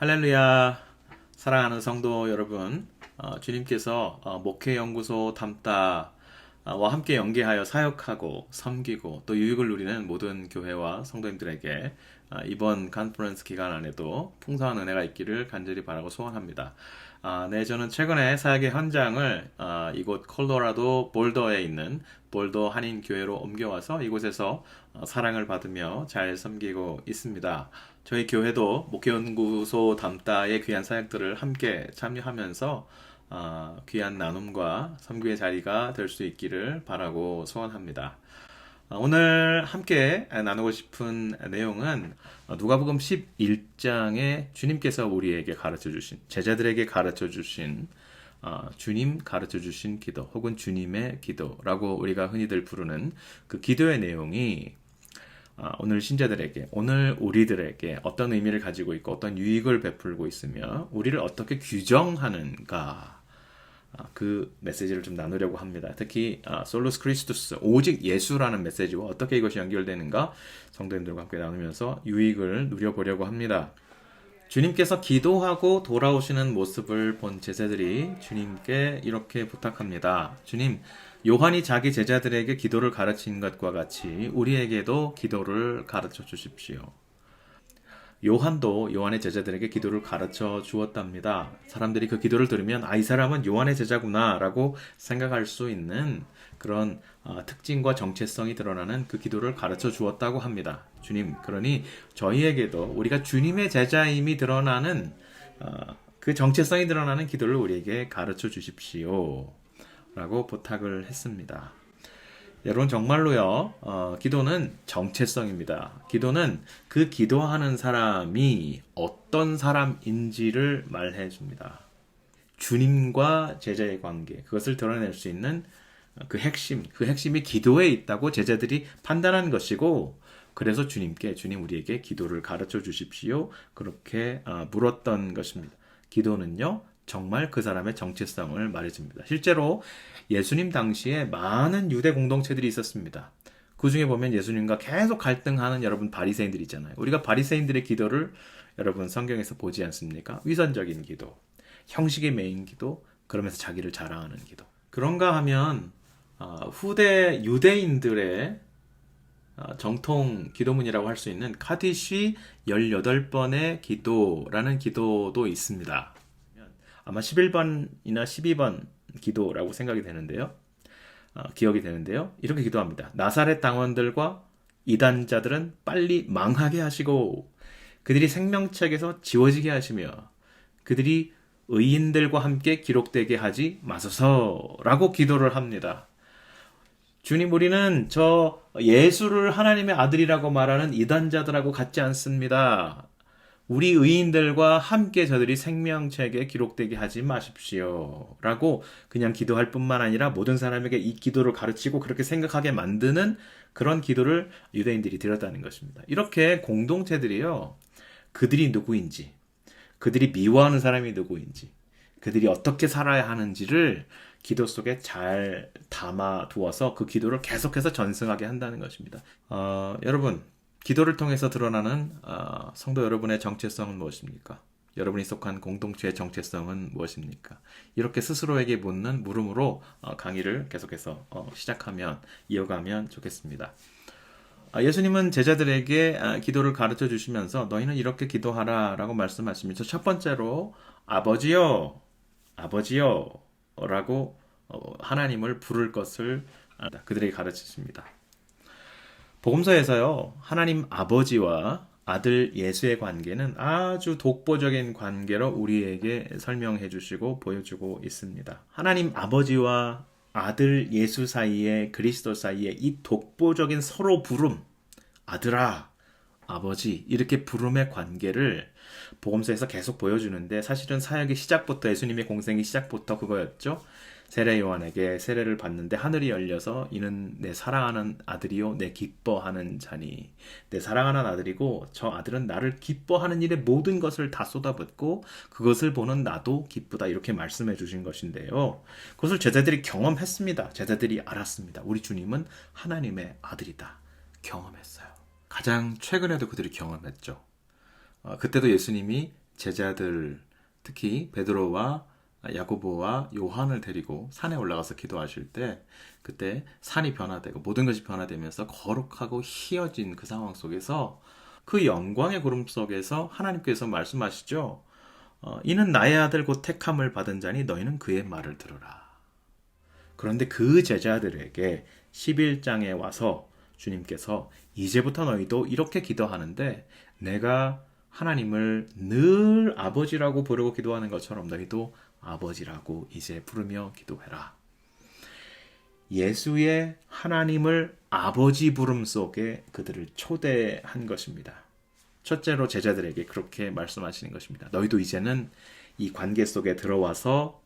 할렐루야 사랑하는 성도 여러분 어, 주님께서 어, 목회연구소 담다와 함께 연계하여 사역하고 섬기고 또 유익을 누리는 모든 교회와 성도님들에게 어, 이번 컨퍼런스 기간 안에도 풍성한 은혜가 있기를 간절히 바라고 소원합니다. 아, 네, 저는 최근에 사역의 현장을 아, 이곳 콜로라도 볼더에 있는 볼더 한인 교회로 옮겨와서 이곳에서 어, 사랑을 받으며 잘 섬기고 있습니다. 저희 교회도 목회연구소 담다의 귀한 사역들을 함께 참여하면서 아, 귀한 나눔과 섬기의 자리가 될 수 있기를 바라고 소원합니다. 아, 오늘 함께 나누고 싶은 내용은 누가복음 11장에 주님께서 우리에게 가르쳐 주신 제자들에게 가르쳐 주신 어, 주님 가르쳐 주신 기도 혹은 주님의 기도라고 우리가 흔히들 부르는 그 기도의 내용이 어, 오늘 신자들에게 오늘 우리들에게 어떤 의미를 가지고 있고 어떤 유익을 베풀고 있으며 우리를 어떻게 규정하는가 아, 그 메시지를 좀 나누려고 합니다. 특히 솔로스 크리스투스 오직 예수라는 메시지와 어떻게 이것이 연결되는가 성도님들과 함께 나누면서 유익을 누려보려고 합니다. 주님께서 기도하고 돌아오시는 모습을 본 제자들이 주님께 이렇게 부탁합니다. 주님, 요한이 자기 제자들에게 기도를 가르친 것과 같이 우리에게도 기도를 가르쳐 주십시오. 요한도 요한의 제자들에게 기도를 가르쳐 주었답니다. 사람들이 그 기도를 들으면 아, 이 사람은 요한의 제자구나 라고 생각할 수 있는 그런 어, 특징과 정체성이 드러나는 그 기도를 가르쳐 주었다고 합니다. 주님, 그러니 저희에게도 우리가 주님의 제자임이 드러나는 어, 그 정체성이 드러나는 기도를 우리에게 가르쳐 주십시오. 라고 부탁을 했습니다. 여러분 정말로요. 어, 기도는 정체성입니다. 기도는 그 기도하는 사람이 어떤 사람인지를 말해 줍니다. 주님과 제자의 관계 그것을 드러낼 수 있는 그 핵심 그 핵심이 기도에 있다고 제자들이 판단한 것이고 그래서 주님께 주님 우리에게 기도를 가르쳐 주십시오 그렇게 어, 물었던 것입니다. 기도는요 정말 그 사람의 정체성을 말해줍니다. 실제로 예수님 당시에 많은 유대 공동체들이 있었습니다. 그 중에 보면 예수님과 계속 갈등하는 여러분 바리새인들 있잖아요. 우리가 바리새인들의 기도를 여러분 성경에서 보지 않습니까? 위선적인 기도, 형식의 메인 기도, 그러면서 자기를 자랑하는 기도. 그런가 하면 어, 후대 유대인들의 어, 정통 기도문이라고 할 수 있는 카디쉬 18번의 기도라는 기도도 있습니다. 아마 11번이나 12번 기도라고 생각이 되는데요. 어, 기억이 되는데요. 이렇게 기도합니다. 나사렛 당원들과 이단자들은 빨리 망하게 하시고 그들이 생명책에서 지워지게 하시며 그들이 의인들과 함께 기록되게 하지 마소서라고 기도를 합니다. 주님, 우리는 저 예수를 하나님의 아들이라고 말하는 이단자들하고 같지 않습니다. 우리 의인들과 함께 저들이 생명책에 기록되게 하지 마십시오. 라고 그냥 기도할 뿐만 아니라 모든 사람에게 이 기도를 가르치고 그렇게 생각하게 만드는 그런 기도를 유대인들이 드렸다는 것입니다. 이렇게 공동체들이요. 그들이 누구인지, 그들이 미워하는 사람이 누구인지, 그들이 어떻게 살아야 하는지를 기도 속에 잘 담아 두어서 그 기도를 계속해서 전승하게 한다는 것입니다. 어, 여러분, 기도를 통해서 드러나는 어, 성도 여러분의 정체성은 무엇입니까? 여러분이 속한 공동체의 정체성은 무엇입니까? 이렇게 스스로에게 묻는 물음으로 어, 강의를 계속해서 어, 시작하면 이어가면 좋겠습니다. 아, 예수님은 제자들에게 아, 기도를 가르쳐 주시면서 너희는 이렇게 기도하라 라고 말씀하시면서 첫 번째로 아버지요, 아버지요 라고 하나님을 부를 것을 그들에게 가르치십니다. 복음서에서요, 하나님 아버지와 아들 예수의 관계는 아주 독보적인 관계로 우리에게 설명해 주시고 보여주고 있습니다. 하나님 아버지와 아들 예수 사이에 그리스도 사이에 이 독보적인 서로 부름, 아들아, 아버지 이렇게 부름의 관계를 복음서에서 계속 보여주는데 사실은 사역의 시작부터 예수님의 공생의 시작부터 그거였죠. 세례 요한에게 세례를 받는데 하늘이 열려서 이는 내 사랑하는 아들이요 내 기뻐하는 자니 내 사랑하는 아들이고 저 아들은 나를 기뻐하는 일에 모든 것을 다 쏟아붓고 그것을 보는 나도 기쁘다 이렇게 말씀해 주신 것인데요. 그것을 제자들이 경험했습니다. 제자들이 알았습니다. 우리 주님은 하나님의 아들이다. 경험했어요. 가장 최근에도 그들이 경험했죠. 어, 그때도 예수님이 제자들 특히 베드로와 야고보와 요한을 데리고 산에 올라가서 기도하실 때 그때 산이 변화되고 모든 것이 변화되면서 거룩하고 희어진 그 상황 속에서 그 영광의 구름 속에서 하나님께서 말씀하시죠. 어, 이는 나의 아들 곧 택함을 받은 자니 너희는 그의 말을 들으라. 그런데 그 제자들에게 11장에 와서 주님께서 이제부터 너희도 이렇게 기도하는데 내가 하나님을 늘 아버지라고 부르고 기도하는 것처럼 너희도 아버지라고 이제 부르며 기도해라. 예수의 하나님을 아버지 부름 속에 그들을 초대한 것입니다. 첫째로 제자들에게 그렇게 말씀하시는 것입니다. 너희도 이제는 이 관계 속에 들어와서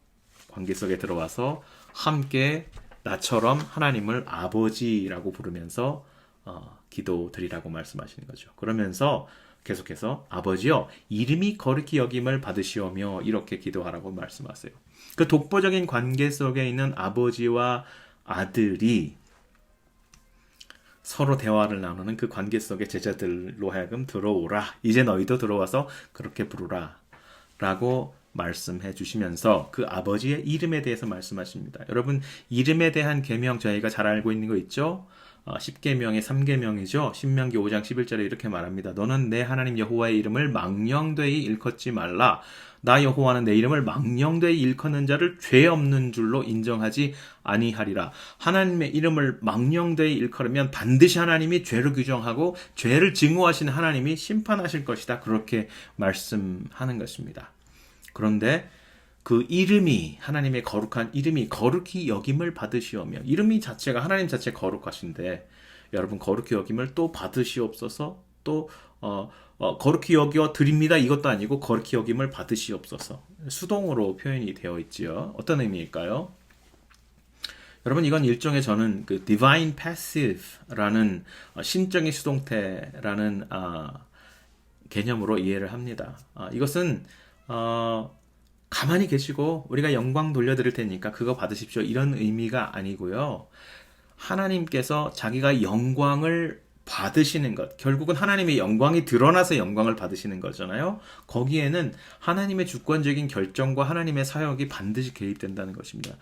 관계 속에 들어와서 함께 나처럼 하나님을 아버지라고 부르면서 어, 기도드리라고 말씀하시는 거죠. 그러면서 계속해서 아버지여 이름이 거룩히 여김을 받으시오며 이렇게 기도하라고 말씀하세요. 그 독보적인 관계 속에 있는 아버지와 아들이 서로 대화를 나누는 그 관계 속에 제자들로 하여금 들어오라. 이제 너희도 들어와서 그렇게 부르라. 라고 말씀해 주시면서 그 아버지의 이름에 대해서 말씀하십니다. 여러분, 이름에 대한 계명 저희가 잘 알고 있는 거 있죠? 어, 10계명의 3계명이죠. 신명기 5장 11절에 이렇게 말합니다. 너는 내 하나님 여호와의 이름을 망령되이 일컫지 말라. 나 여호와는 내 이름을 망령되이 일컫는 자를 죄 없는 줄로 인정하지 아니하리라. 하나님의 이름을 망령되이 일컬으면 반드시 하나님이 죄를 규정하고 죄를 증오하시는 하나님이 심판하실 것이다. 그렇게 말씀하는 것입니다. 그런데 그 이름이 하나님의 거룩한 이름이 거룩히 여김을 받으시오며 이름이 자체가 하나님 자체 거룩하신데 여러분 거룩히 여김을 또 받으시옵소서 또 어, 어, 거룩히 여겨 드립니다 이것도 아니고 거룩히 여김을 받으시옵소서 수동으로 표현이 되어 있지요 어떤 의미일까요? 여러분 이건 일종의 저는 그 divine passive라는 어, 신적인 수동태라는 어, 개념으로 이해를 합니다. 어, 이것은 어, 가만히 계시고 우리가 영광 돌려드릴 테니까 그거 받으십시오. 이런 의미가 아니고요. 하나님께서 자기가 영광을 받으시는 것. 결국은 하나님의 영광이 드러나서 영광을 받으시는 거잖아요. 거기에는 하나님의 주권적인 결정과 하나님의 사역이 반드시 개입된다는 것입니다.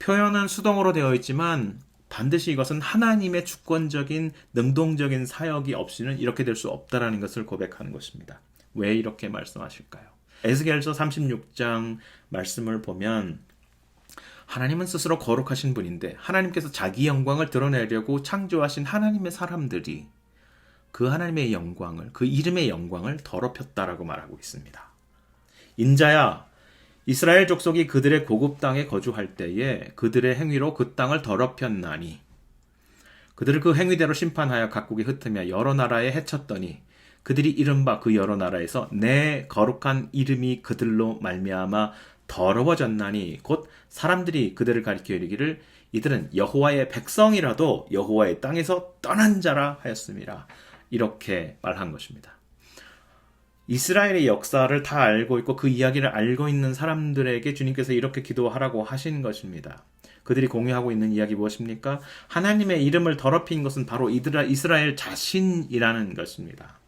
표현은 수동으로 되어 있지만 반드시 이것은 하나님의 주권적인 능동적인 사역이 없이는 이렇게 될 수 없다라는 것을 고백하는 것입니다. 왜 이렇게 말씀하실까요? 에스겔서 36장 말씀을 보면 하나님은 스스로 거룩하신 분인데 하나님께서 자기 영광을 드러내려고 창조하신 하나님의 사람들이 그 하나님의 영광을 그 이름의 영광을 더럽혔다라고 말하고 있습니다. 인자야 이스라엘 족속이 그들의 고급 땅에 거주할 때에 그들의 행위로 그 땅을 더럽혔나니 그들을 그 행위대로 심판하여 각국에 흩으며 여러 나라에 해쳤더니 그들이 이른바 그 여러 나라에서 내 거룩한 이름이 그들로 말미암아 더러워졌나니 곧 사람들이 그들을 가리켜 이르기를 이들은 여호와의 백성이라도 여호와의 땅에서 떠난 자라 하였습니다. 이렇게 말한 것입니다. 이스라엘의 역사를 다 알고 있고 그 이야기를 알고 있는 사람들에게 주님께서 이렇게 기도하라고 하신 것입니다. 그들이 공유하고 있는 이야기 무엇입니까? 하나님의 이름을 더럽힌 것은 바로 이스라엘 자신이라는 것입니다.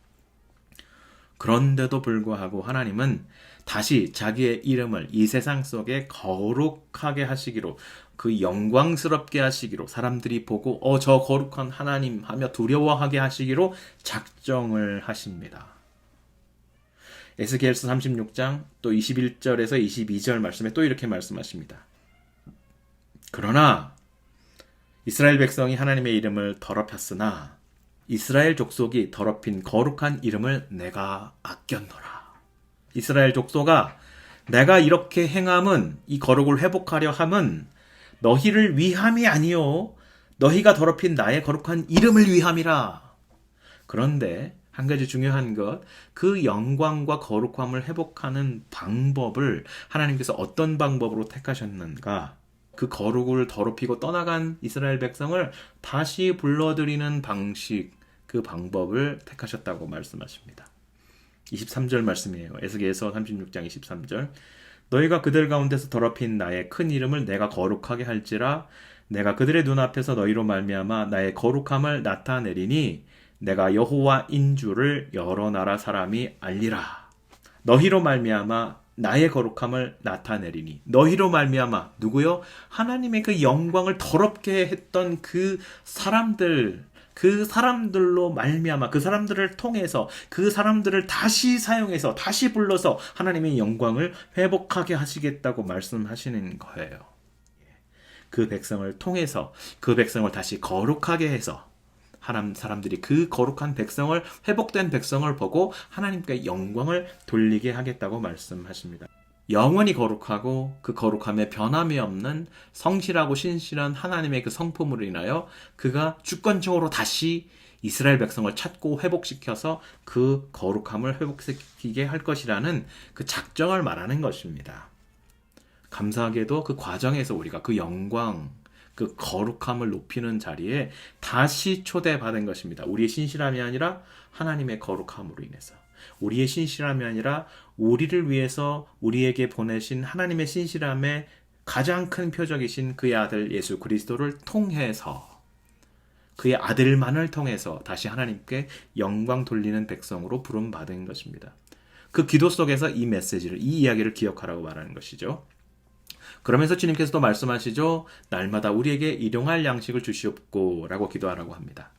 그런데도 불구하고 하나님은 다시 자기의 이름을 이 세상 속에 거룩하게 하시기로 그 영광스럽게 하시기로 사람들이 보고 어 저 거룩한 하나님 하며 두려워하게 하시기로 작정을 하십니다. 에스겔서 36장 또 21절에서 22절 말씀에 또 이렇게 말씀하십니다. 그러나 이스라엘 백성이 하나님의 이름을 더럽혔으나 이스라엘 족속이 더럽힌 거룩한 이름을 내가 아꼈노라. 이스라엘 족속아, 내가 이렇게 행함은 이 거룩을 회복하려 함은 너희를 위함이 아니요 너희가 더럽힌 나의 거룩한 이름을 위함이라. 그런데 한 가지 중요한 것, 그 영광과 거룩함을 회복하는 방법을 하나님께서 어떤 방법으로 택하셨는가? 그 거룩을 더럽히고 떠나간 이스라엘 백성을 다시 불러들이는 방식, 그 방법을 택하셨다고 말씀하십니다. 23절 말씀이에요. 에스겔서 36장 23절. 너희가 그들 가운데서 더럽힌 나의 큰 이름을 내가 거룩하게 할지라 내가 그들의 눈앞에서 너희로 말미암아 나의 거룩함을 나타내리니 내가 여호와인 줄을 여러 나라 사람이 알리라. 너희로 말미암아 나의 거룩함을 나타내리니 너희로 말미암아 누구요? 하나님의 그 영광을 더럽게 했던 그 사람들 그 사람들로 말미암아 그 사람들을 통해서 그 사람들을 다시 사용해서 다시 불러서 하나님의 영광을 회복하게 하시겠다고 말씀하시는 거예요. 그 백성을 통해서 그 백성을 다시 거룩하게 해서 하나님 사람들이 그 거룩한 백성을 회복된 백성을 보고 하나님께 영광을 돌리게 하겠다고 말씀하십니다. 영원히 거룩하고 그 거룩함에 변함이 없는 성실하고 신실한 하나님의 그 성품으로 인하여 그가 주권적으로 다시 이스라엘 백성을 찾고 회복시켜서 그 거룩함을 회복시키게 할 것이라는 그 작정을 말하는 것입니다. 감사하게도 그 과정에서 우리가 그 영광, 그 거룩함을 높이는 자리에 다시 초대받은 것입니다. 우리의 신실함이 아니라 하나님의 거룩함으로 인해서. 우리의 신실함이 아니라 우리를 위해서 우리에게 보내신 하나님의 신실함의 가장 큰 표적이신 그의 아들 예수 그리스도를 통해서 그의 아들만을 통해서 다시 하나님께 영광 돌리는 백성으로 부름받은 것입니다. 그 기도 속에서 이 메시지를, 이 이야기를 기억하라고 말하는 것이죠. 그러면서 주님께서도 말씀하시죠. 날마다 우리에게 일용할 양식을 주시옵고 라고 기도하라고 합니다.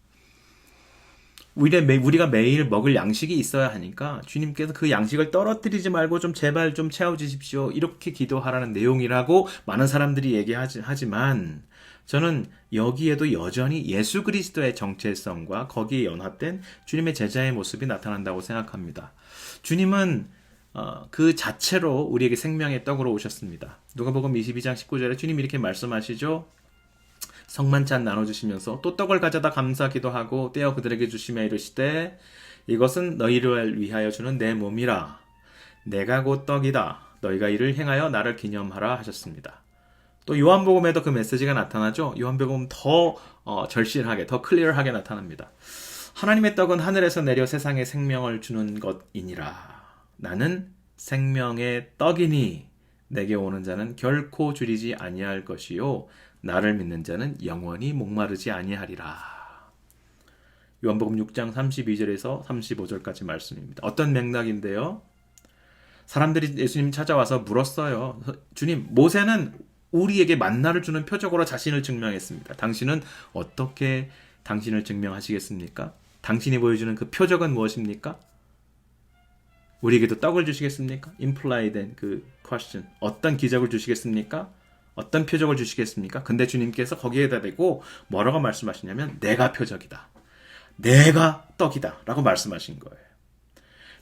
우리가 매일 먹을 양식이 있어야 하니까 주님께서 그 양식을 떨어뜨리지 말고 좀 제발 좀 채워주십시오. 이렇게 기도하라는 내용이라고 많은 사람들이 얘기하지만 저는 여기에도 여전히 예수 그리스도의 정체성과 거기에 연합된 주님의 제자의 모습이 나타난다고 생각합니다. 주님은 어, 그 자체로 우리에게 생명의 떡으로 오셨습니다. 누가복음 22장 19절에 주님 이렇게 말씀하시죠. 성만찬 나눠주시면서 또 떡을 가져다 감사기도 하고 떼어 그들에게 주시며 이르시되 이것은 너희를 위하여 주는 내 몸이라 내가 곧 떡이다 너희가 이를 행하여 나를 기념하라 하셨습니다. 또 요한복음에도 그 메시지가 나타나죠. 요한복음 더 어, 절실하게 더 클리어하게 나타납니다. 하나님의 떡은 하늘에서 내려 세상에 생명을 주는 것이니라. 나는 생명의 떡이니 내게 오는 자는 결코 줄이지 아니할 것이요 나를 믿는 자는 영원히 목마르지 아니하리라. 요한복음 6장 32절에서 35절까지 말씀입니다. 어떤 맥락인데요? 사람들이 예수님 찾아와서 물었어요. 주님, 모세는 우리에게 만나를 주는 표적으로 자신을 증명했습니다. 당신은 어떻게 당신을 증명하시겠습니까? 당신이 보여주는 그 표적은 무엇입니까? 우리에게도 떡을 주시겠습니까? implied 그 question. 어떤 기적을 주시겠습니까? 어떤 표적을 주시겠습니까? 근데 주님께서 거기에다 대고 뭐라고 말씀하시냐면 내가 표적이다. 내가 떡이다. 라고 말씀하신 거예요.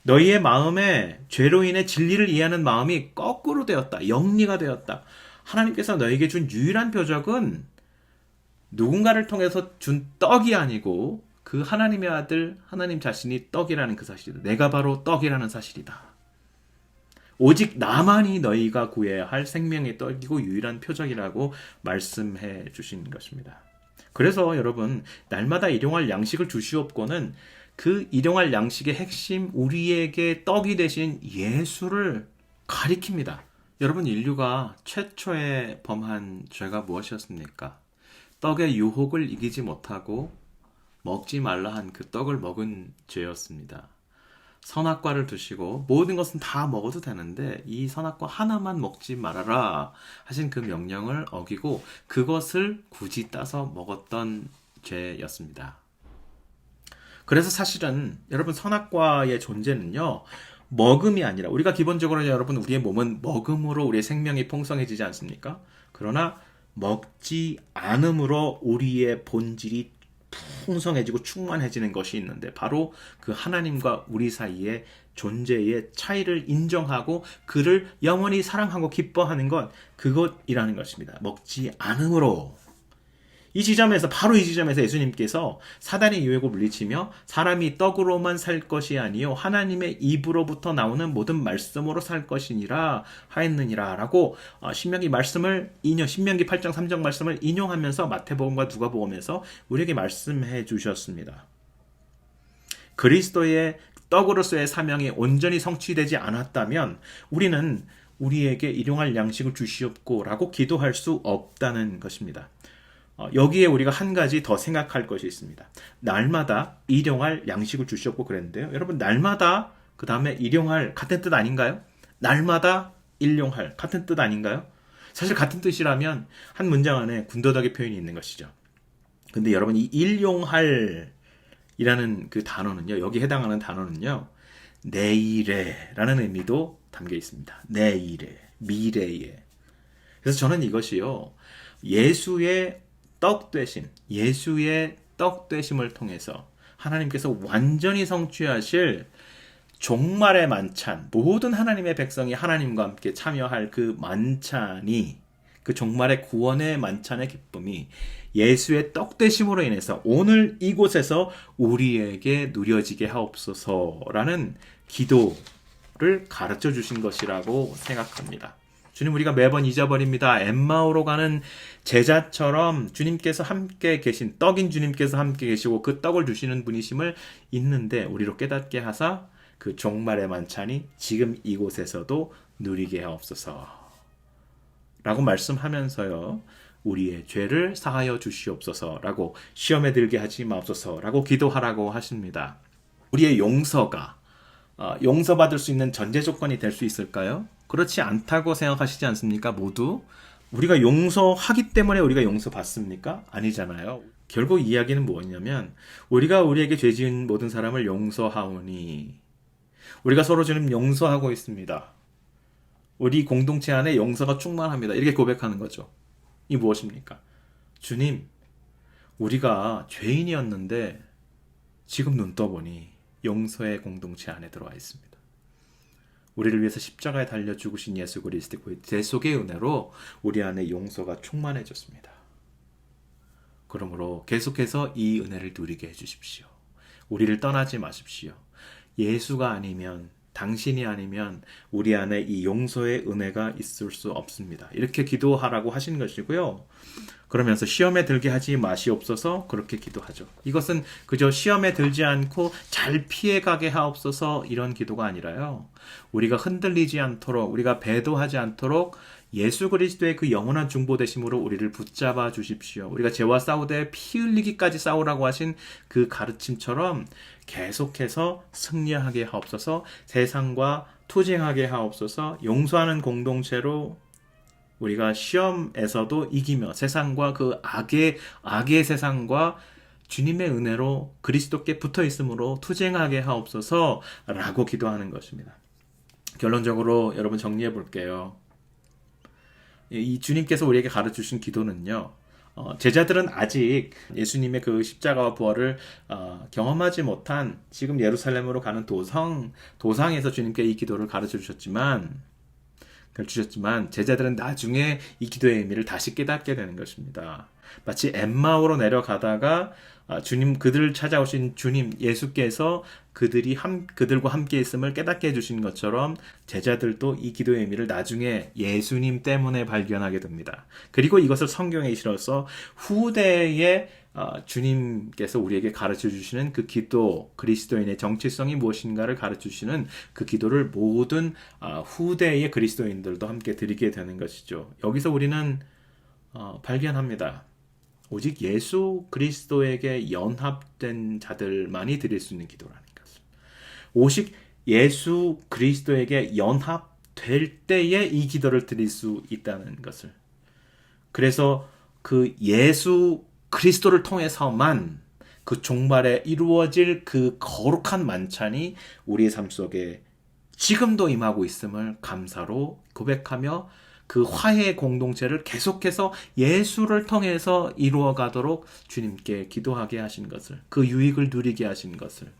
너희의 마음에 죄로 인해 진리를 이해하는 마음이 거꾸로 되었다. 영리가 되었다. 하나님께서 너에게 준 유일한 표적은 누군가를 통해서 준 떡이 아니고 그 하나님의 아들 하나님 자신이 떡이라는 그 사실이다. 내가 바로 떡이라는 사실이다. 오직 나만이 너희가 구해야 할 생명의 떡이고 유일한 표적이라고 말씀해 주신 것입니다. 그래서 여러분 날마다 일용할 양식을 주시옵고는 그 일용할 양식의 핵심 우리에게 떡이 되신 예수를 가리킵니다. 여러분 인류가 최초에 범한 죄가 무엇이었습니까? 떡의 유혹을 이기지 못하고 먹지 말라 한 그 떡을 먹은 죄였습니다. 선악과를 드시고 모든 것은 다 먹어도 되는데 이 선악과 하나만 먹지 말아라 하신 그 명령을 어기고 그것을 굳이 따서 먹었던 죄였습니다. 그래서 사실은 여러분 선악과의 존재는요. 먹음이 아니라 우리가 기본적으로 여러분 우리의 몸은 먹음으로 우리의 생명이 풍성해지지 않습니까? 그러나 먹지 않음으로 우리의 본질이 풍성해지고 충만해지는 것이 있는데 바로 그 하나님과 우리 사이의 존재의 차이를 인정하고 그를 영원히 사랑하고 기뻐하는 것 그것이라는 것입니다. 먹지 않음으로 이 지점에서 바로 이 지점에서 예수님께서 사단의 유혹을 물리치며 사람이 떡으로만 살 것이 아니요 하나님의 입으로부터 나오는 모든 말씀으로 살 것이니라 하였느니라라고 어, 신명기 말씀을 인용 신명기 8장 3절 말씀을 인용하면서 마태복음과 누가복음에서 우리에게 말씀해 주셨습니다. 그리스도의 떡으로서의 사명이 온전히 성취되지 않았다면 우리는 우리에게 일용할 양식을 주시옵고 라고 기도할 수 없다는 것입니다. 어, 여기에 우리가 한 가지 더 생각할 것이 있습니다. 날마다 일용할 양식을 주셨고 그랬는데요. 여러분 날마다 그그 다음에 일용할 같은 뜻 아닌가요? 날마다 일용할 같은 뜻 아닌가요? 사실 같은 뜻이라면 한 문장 안에 군더더기 표현이 있는 것이죠. 근데 여러분 이 일용할 이라는 그 단어는요. 여기 해당하는 단어는요. 내일에라는 의미도 담겨 있습니다. 내일에, 미래에. 그래서 저는 이것이요. 예수의 떡 되심, 예수의 떡 되심을 통해서 하나님께서 완전히 성취하실 종말의 만찬, 모든 하나님의 백성이 하나님과 함께 참여할 그 만찬이 그 종말의 구원의 만찬의 기쁨이 예수의 떡 되심으로 인해서 오늘 이곳에서 우리에게 누려지게 하옵소서라는 기도를 가르쳐 주신 것이라고 생각합니다. 주님 우리가 매번 잊어버립니다. 엠마오로 가는 제자처럼 주님께서 함께 계신 떡인 주님께서 함께 계시고 그 떡을 주시는 분이심을 있는데 우리로 깨닫게 하사 그 종말의 만찬이 지금 이곳에서도 누리게 하옵소서. 라고 말씀하면서요. 우리의 죄를 사하여 주시옵소서라고 시험에 들게 하지 마옵소서라고 기도하라고 하십니다. 우리의 용서가 어, 용서받을 수 있는 전제 조건이 될 수 있을까요? 그렇지 않다고 생각하시지 않습니까? 모두 우리가 용서하기 때문에 우리가 용서받습니까? 아니잖아요. 결국 이야기는 뭐냐면 우리가 우리에게 죄 지은 모든 사람을 용서하오니 우리가 서로 지금 용서하고 있습니다. 우리 공동체 안에 용서가 충만합니다. 이렇게 고백하는 거죠. 이 무엇입니까? 주님, 우리가 죄인이었는데 지금 눈 떠보니 용서의 공동체 안에 들어와 있습니다. 우리를 위해서 십자가에 달려 죽으신 예수 그리스도의 제 속의 은혜로 우리 안에 용서가 충만해졌습니다. 그러므로 계속해서 이 은혜를 누리게 해주십시오. 우리를 떠나지 마십시오. 예수가 아니면 당신이 아니면 우리 안에 이 용서의 은혜가 있을 수 없습니다. 이렇게 기도하라고 하신 것이고요. 그러면서 시험에 들게 하지 마시옵소서 그렇게 기도하죠. 이것은 그저 시험에 들지 않고 잘 피해가게 하옵소서 이런 기도가 아니라요. 우리가 흔들리지 않도록 우리가 배도하지 않도록 예수 그리스도의 그 영원한 중보 되심으로 우리를 붙잡아 주십시오. 우리가 죄와 싸우되 피 흘리기까지 싸우라고 하신 그 가르침처럼 계속해서 승리하게 하옵소서, 세상과 투쟁하게 하옵소서, 용서하는 공동체로 우리가 시험에서도 이기며 세상과 그 악의 악의 세상과 주님의 은혜로 그리스도께 붙어 있으므로 투쟁하게 하옵소서라고 기도하는 것입니다. 결론적으로 여러분 정리해 볼게요. 이 주님께서 우리에게 가르쳐 주신 기도는요. 어, 제자들은 아직 예수님의 그 십자가와 부활을 어, 경험하지 못한 지금 예루살렘으로 가는 도성 도상에서 주님께 이 기도를 가르쳐 주셨지만 주셨지만 제자들은 나중에 이 기도의 의미를 다시 깨닫게 되는 것입니다. 마치 엠마오로 내려가다가 아, 주님 그들을 찾아오신 주님 예수께서 그들이 함 그들과 함께 있음을 깨닫게 해주신 것처럼 제자들도 이 기도의 의미를 나중에 예수님 때문에 발견하게 됩니다. 그리고 이것을 성경에 실어서 후대에 어, 주님께서 우리에게 가르쳐 주시는 그 기도, 그리스도인의 정체성이 무엇인가를 가르쳐 주시는 그 기도를 모든 어, 후대의 그리스도인들도 함께 드리게 되는 것이죠. 여기서 우리는 어, 발견합니다. 오직 예수 그리스도에게 연합된 자들만이 드릴 수 있는 기도라는 것을. 오직 예수 그리스도에게 연합될 때에 이 기도를 드릴 수 있다는 것을. 그래서 그 예수 그리스도를 통해서만 그 종말에 이루어질 그 거룩한 만찬이 우리의 삶 속에 지금도 임하고 있음을 감사로 고백하며 그 화해 공동체를 계속해서 예수를 통해서 이루어 가도록 주님께 기도하게 하신 것을, 그 유익을 누리게 하신 것을.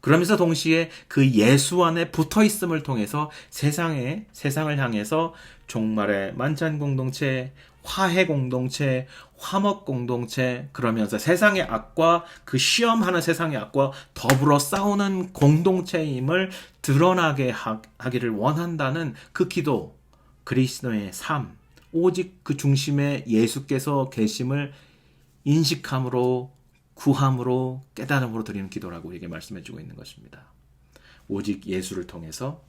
그러면서 동시에 그 예수 안에 붙어 있음을 통해서 세상에, 세상을 향해서 종말의 만찬 공동체, 화해 공동체, 화목 공동체, 그러면서 세상의 악과 그 시험하는 세상의 악과 더불어 싸우는 공동체임을 드러나게 하기를 원한다는 그 기도, 그리스도의 삶, 오직 그 중심에 예수께서 계심을 인식함으로 구함으로 깨달음으로 드리는 기도라고 우리에게 말씀해 주고 있는 것입니다. 오직 예수를 통해서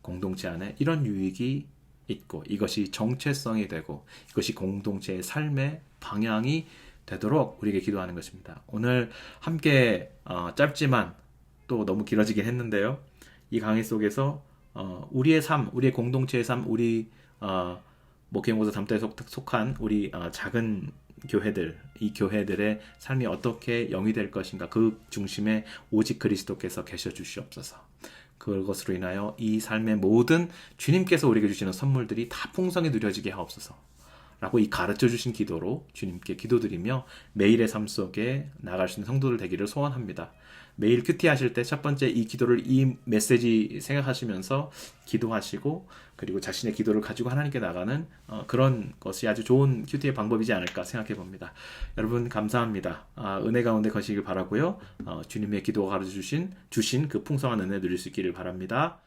공동체 안에 이런 유익이 있고 이것이 정체성이 되고 이것이 공동체의 삶의 방향이 되도록 우리에게 기도하는 것입니다. 오늘 함께 어, 짧지만 또 너무 길어지긴 했는데요. 이 강의 속에서 어, 우리의 삶, 우리의 공동체의 삶, 우리 어, 목회연구소 담다에 속, 속한 우리 어, 작은 교회들, 이 교회들의 삶이 어떻게 영이 될 것인가 그 중심에 오직 그리스도께서 계셔 주시옵소서. 그것으로 인하여 이 삶의 모든 주님께서 우리에게 주시는 선물들이 다 풍성히 누려지게 하옵소서. 라고 이 가르쳐 주신 기도로 주님께 기도드리며 매일의 삶 속에 나갈 수 있는 성도들 되기를 소원합니다. 매일 큐티 하실 때 첫 번째 이 기도를 이 메시지 생각하시면서 기도하시고 그리고 자신의 기도를 가지고 하나님께 나가는 어, 그런 것이 아주 좋은 큐티의 방법이지 않을까 생각해 봅니다. 여러분 감사합니다. 아, 은혜 가운데 거시길 바라고요. 어, 주님의 기도가 가르쳐 주신 주신 그 풍성한 은혜 누릴 수 있기를 바랍니다.